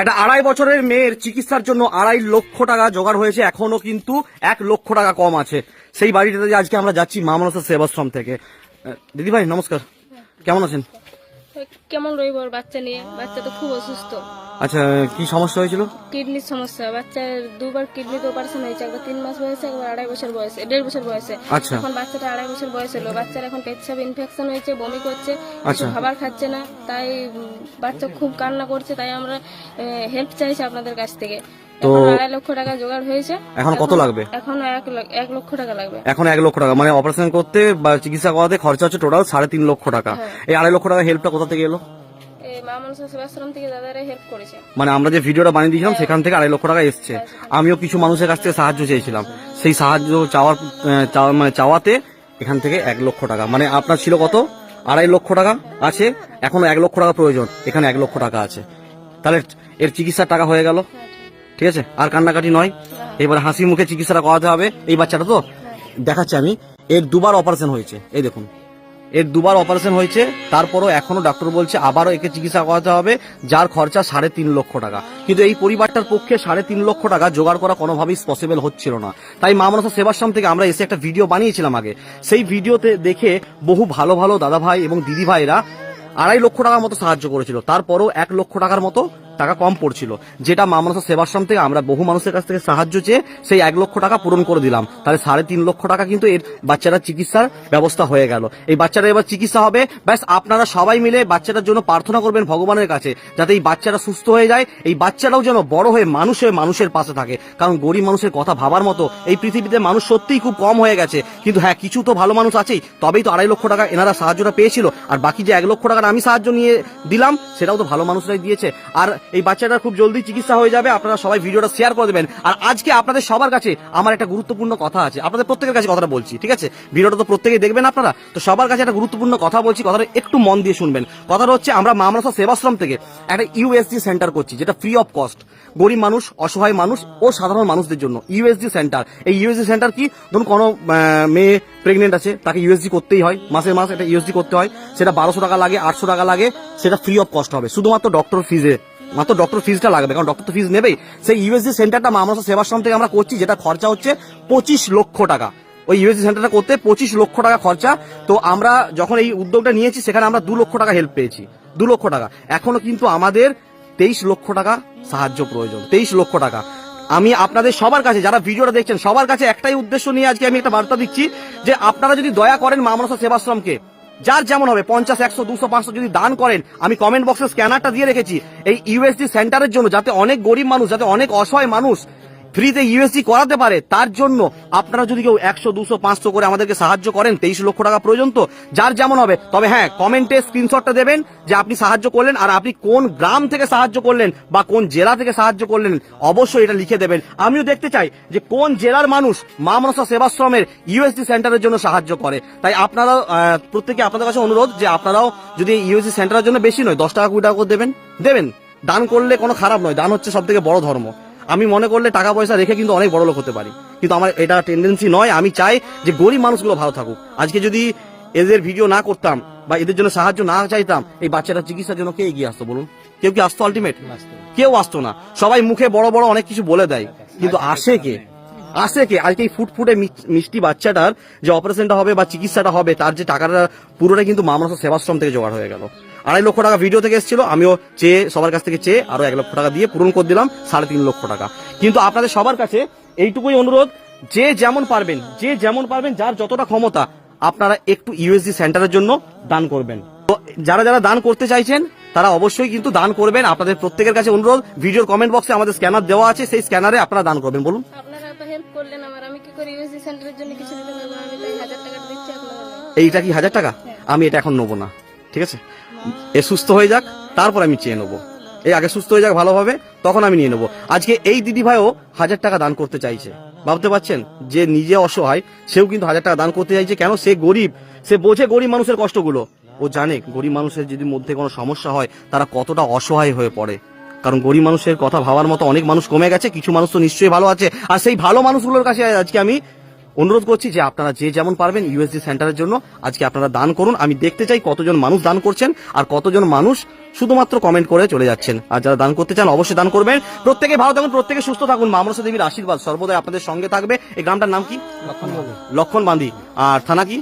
একটা আড়াই বছরের মেয়ের চিকিৎসার জন্য আড়াই লক্ষ টাকা জোগাড় হয়েছে। এখনও কিন্তু এক লক্ষ টাকা কম আছে। সেই বাড়িটাতে আজকে আমরা যাচ্ছি মা মানসা সেবাশ্রম থেকে। দিদি ভাই, নমস্কার। কেমন আছেন? কেমন রইব বাচ্চা নিয়ে? বাচ্চা তো খুব অসুস্থ। আচ্ছা কি সমস্যা হয়েছিল? কিডনির সমস্যা। বাচ্চার দুবার কিডনিতে অপারেশন হয়েছে একবার তিন মাস বয়সে একবার আড়াই বছর বয়সে দেড় বছর বয়সে। আচ্ছা। এখন বাচ্চাটা আড়াই বছর বয়স হলো। বাচ্চার এখন পেচ্ছাপ ইনফেকশন হয়েছে বমি করছে আচ্ছা। খাবার খাচ্ছে না তাই বাচ্চা খুব কান্না করছে তাই আমরা হেল্প চাইছি আপনাদের কাছ থেকে। তো- আড়াই লক্ষ টাকা জোগাড় হয়েছে। এখন কত লাগবে? এখন এক লক্ষ টাকা লাগবে। এখন এক লক্ষ টাকা মানে অপারেশন করতে বা চিকিৎসা করাতে খরচা হচ্ছে টোটাল সাড়ে তিন লক্ষ টাকা। এই আড়াই লক্ষ টাকা হেল্পটা কোথা থেকে এলো? এই মা থেকে দাদারা হেল্প করেছে। মানে আমরা যে ভিডিওটা বানিয়ে দিয়েছিলাম সেখান থেকে আড়াই লক্ষ টাকা এসছে। আমিও কিছু মানুষের কাছ থেকে সাহায্য চেয়েছিলাম। সেই সাহায্য চাওয়ার চাওয়া- মানে চাওয়াতে এখান থেকে এক লক্ষ টাকা। মানে আপনার ছিল কত? আড়াই লক্ষ টাকা আছে এখনও এক লক্ষ টাকা প্রয়োজন। এখানে এক লক্ষ টাকা আছে। তাহলে এর চিকিৎসার টাকা হয়ে গেল। ঠিক। আছে? আর কান্নাকাটি নয়। এবার হাসি মুখে চিকিৎসাটা করাতে হবে। এই বাচ্চাটা তো দেখাচ্ছি আমি। এর দুবার অপারেশন হয়েছে। এই দেখুন। এর দুবার অপারেশন হয়েছে, তারপরও এখনও ডাক্তার বলছে আবারও একে চিকিৎসা করাতে হবে, যার খরচা সাড়ে তিন লক্ষ টাকা। কিন্তু এই পরিবারটার পক্ষে সাড়ে তিন লক্ষ টাকা জোগাড় করা কোনোভাবেই পসিবল হচ্ছিল না। তাই মা মনসা সেবাশ্রম থেকে আমরা এসে একটা ভিডিও বানিয়েছিলাম আগে। সেই ভিডিওতে দেখে বহু ভালো ভালো দাদা ভাই এবং দিদি ভাইরা আড়াই লক্ষ টাকার মতো সাহায্য করেছিল। তারপরও এক লক্ষ টাকার মতো টাকা কম পড়ছিল। যেটা মা মানসা সেবাশ্রম থেকে আমরা বহু মানুষের কাছ থেকে সাহায্য চেয়ে সেই এক লক্ষ টাকা পূরণ করে দিলাম। তাহলে সাড়ে তিন লক্ষ টাকা কিন্তু এর বাচ্চারা চিকিৎসার ব্যবস্থা হয়ে গেল। এই বাচ্চারা এবার চিকিৎসা হবে। ব্যাস, আপনারা সবাই মিলে বাচ্চাটার জন্য প্রার্থনা করবেন ভগবানের কাছে, যাতে এই বাচ্চারা সুস্থ হয়ে যায়, এই বাচ্চারাও যেন বড় হয়ে মানুষ হয়ে মানুষের পাশে থাকে। কারণ গরিব মানুষের কথা ভাবার মতো এই পৃথিবীতে মানুষ সত্যিই খুব কম হয়ে গেছে। কিন্তু হ্যাঁ কিছু তো ভালো মানুষ আছেই, তবেই তো আড়াই লক্ষ টাকা এনারা সাহায্যটা পেয়েছিল। আর বাকি যে এক লক্ষ টাকার আমি সাহায্য নিয়ে দিলাম, সেটাও তো ভালো মানুষরাই দিয়েছে। আর এই বাচ্চাটার খুব জলদি চিকিৎসা হয়ে যাবে, আপনারা সবাই ভিডিওটা শেয়ার করে দেবেন। আর আজকে আপনাদের সবার কাছে আমার একটা গুরুত্বপূর্ণ কথা আছে। আপনাদের প্রত্যেকের কাছে কথাটা বলছি, ঠিক আছে? ভিডিওটা তো প্রত্যেকেই দেখবেন আপনারা। তো সবার কাছে একটা গুরুত্বপূর্ণ কথা বলছি, কথাটা একটু মন দিয়ে শুনবেন। কথাটা হচ্ছে, আমরা মামলাসা সেবাশ্রম থেকে একটা ইউএসজি সেন্টার করছি, যেটা ফ্রি অফ কস্ট গরিব মানুষ, অসহায় মানুষ ও সাধারণ মানুষদের জন্য ইউএসজি সেন্টার এই ইউএসজি সেন্টার কি? ধরুন কোনো মেয়ে প্রেগনেন্ট আছে, তাকে ইউএসজি করতেই হয় মাসে মাস একটা ইউএসজি করতে হয়। সেটা বারোশো টাকা লাগে, আটশো টাকা লাগে, সেটা ফ্রি অফ কস্ট হবে। শুধুমাত্র ডক্টর ফিজে মাত্র ডক্টর ফিজটা লাগবে, কারণ ডক্টর তো ফিজ নেবেই। সেই ইউএসজি সেন্টারটা মামলা সেবাশ্রম থেকে আমরা করছি, যেটা খরচা হচ্ছে পঁচিশ লক্ষ টাকা। ওই ইউএসজি সেন্টারটা করতে পঁচিশ লক্ষ টাকা খরচা। তো আমরা যখন এই উদ্যোগটা নিয়েছি, সেখানে আমরা দু লক্ষ টাকা হেল্প পেয়েছি। দু লক্ষ টাকা। এখনও কিন্তু আমাদের তেইশ লক্ষ টাকা সাহায্য প্রয়োজন। তেইশ লক্ষ টাকা। আমি আপনাদের সবার কাছে, যারা ভিডিওটা দেখছেন, সবার কাছে একটাই উদ্দেশ্য নিয়ে আজকে আমি একটা বার্তা দিচ্ছি যে আপনারা যদি দয়া করেন মামনসা সেবাশ্রমকে যার যেমন হবে, পঞ্চাশ, একশো, দুশো, পাঁচশো যদি দান করেন, আমি কমেন্ট বক্সে স্ক্যানারটা দিয়ে রেখেছি। এই ইউএসডি সেন্টারের জন্য যাতে অনেক গরিব মানুষ, যাতে অনেক অসহায় মানুষ ফ্রিতে ইউএসডি করাতে পারে তার জন্য আপনারা যদি কেউ একশো দুশো পাঁচশো করে আমাদেরকে সাহায্য করেন তেইশ লক্ষ টাকা প্রয়োজন তো যার যেমন হবে। তবে হ্যাঁ কমেন্টে স্ক্রিনশটটা দেবেন যে আপনি সাহায্য করলেন আর আপনি কোন গ্রাম থেকে সাহায্য করলেন বা কোন জেলা থেকে সাহায্য করলেন অবশ্যই এটা লিখে দেবেন। আমিও দেখতে চাই যে কোন জেলার মানুষ মা মনসা সেবাশ্রমের ইউএসডি সেন্টারের জন্য সাহায্য করে। তাই আপনারাও আহ, প্রত্যেকে আপনাদের কাছে অনুরোধ যে আপনারাও যদি ইউএসডি সেন্টারের জন্য বেশি নয় দশ টাকা কুড়ি টাকা করে দেবেন। দেবেন। দান করলে কোনো খারাপ নয় দান হচ্ছে সব থেকে বড় ধর্ম। আমি মনে করলে টাকা পয়সা রেখে কিন্তু অনেক বড় লোক হতে পারি। কিন্তু আমার এটা টেন্ডেন্সি নয়, আমি চাই যে গরিব মানুষগুলো ভালো থাকুক। আজকে যদি এদের ভিডিও না করতাম বা এদের জন্য সাহায্য না চাইতাম, এই বাচ্চাটা চিকিৎসার জন্য কে এগিয়ে আসতো বলুন? কেউ কি আসতো আলটিমেট কেউ আসতো না। সবাই মুখে বড় বড় অনেক কিছু বলে দেয়, কিন্তু আসে কে? আসে কে? আজকে এই ফুটফুটে মিষ্টি বাচ্চাটার যে অপারেশনটা হবে বা চিকিৎসাটা হবে, তার যে টাকাটা পুরোটা কিন্তু মামলা সেবাশ্রম থেকে জোগাড় হয়ে গেল। আড়াই লক্ষ টাকা ভিডিও থেকে এসেছিল। আমিও চেয়ে সবার কাছ থেকে চেয়ে আরও এক লক্ষ টাকা দিয়ে পূরণ করে দিলাম সাড়ে তিন লক্ষ টাকা। কিন্তু আপনাদের সবার কাছে এইটুকুই অনুরোধ যে যেমন পারবেন যে যেমন পারবেন যার যতটা ক্ষমতা আপনারা একটু ইউএসডি সেন্টারের জন্য দান করবেন। তো যারা যারা দান করতে চাইছেন তারা অবশ্যই কিন্তু দান করবেন। আপনাদের প্রত্যেকের কাছে অনুরোধ ভিডিওর কমেন্ট বক্সে আমাদের স্ক্যানার দেওয়া আছে সেই স্ক্যানারে আপনারা দান করবেন। বলুন। ইউএসজি এইটা কি হাজার টাকা? আমি এটা এখন নেব না। ঠিক আছে? এ সুস্থ হয়ে যাক, তারপর আমি চেয়ে নেব। এই আগে সুস্থ হয়ে যাক ভালোভাবে তখন আমি নিয়ে নেব। আজকে এই দিদি ভাইও হাজার টাকা দান করতে চাইছে। ভাবতে পারছেন? যে নিজে অসহায়, সেও কিন্তু হাজার টাকা দান করতে চাইছে। কেন? সে গরিব। সে বোঝে গরিব মানুষের কষ্টগুলো। ও জানে গরিব মানুষের যদি মধ্যে কোনো সমস্যা হয়, তারা কতটা অসহায় হয়ে পড়ে। কারণ গরিব মানুষের কথা ভাবার মতো অনেক মানুষ কমে গেছে, কিছু মানুষ তো নিশ্চয়ই ভালো আছে। আর সেই ভালো মানুষগুলোর কাছে আজকে আমি অনুরোধ করছি যে আপনারা যে যেমন পারবেন ইউএসজি সেন্টারের জন্য আজকে আপনারা দান করুন। আমি দেখতে চাই কতজন মানুষ দান করছেন আর কতজন মানুষ শুধুমাত্র কমেন্ট করে চলে যাচ্ছেন। আর যারা দান করতে চান অবশ্যই দান করবেন। প্রত্যেকে ভালো থাকুন প্রত্যেকে সুস্থ থাকুন। মা মনসা দেবীর আশীর্বাদ সর্বদাই আপনাদের সঙ্গে থাকবে। এই গ্রামটার নাম কি? লক্ষণ বান্দি আর থানা কি?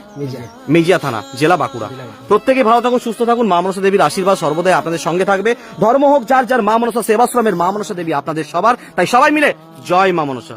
মেজিয়া থানা জেলা বাঁকুড়া। প্রত্যেকে ভালো থাকুন সুস্থ থাকুন। মা মনসা দেবীর আশীর্বাদ সর্বদাই আপনাদের সঙ্গে থাকবে। ধর্ম হোক যার যার মা মনসা সেবাশ্রমের মা মনসা দেবী আপনাদের সবার। তাই সবাই মিলে জয় মা মনসা।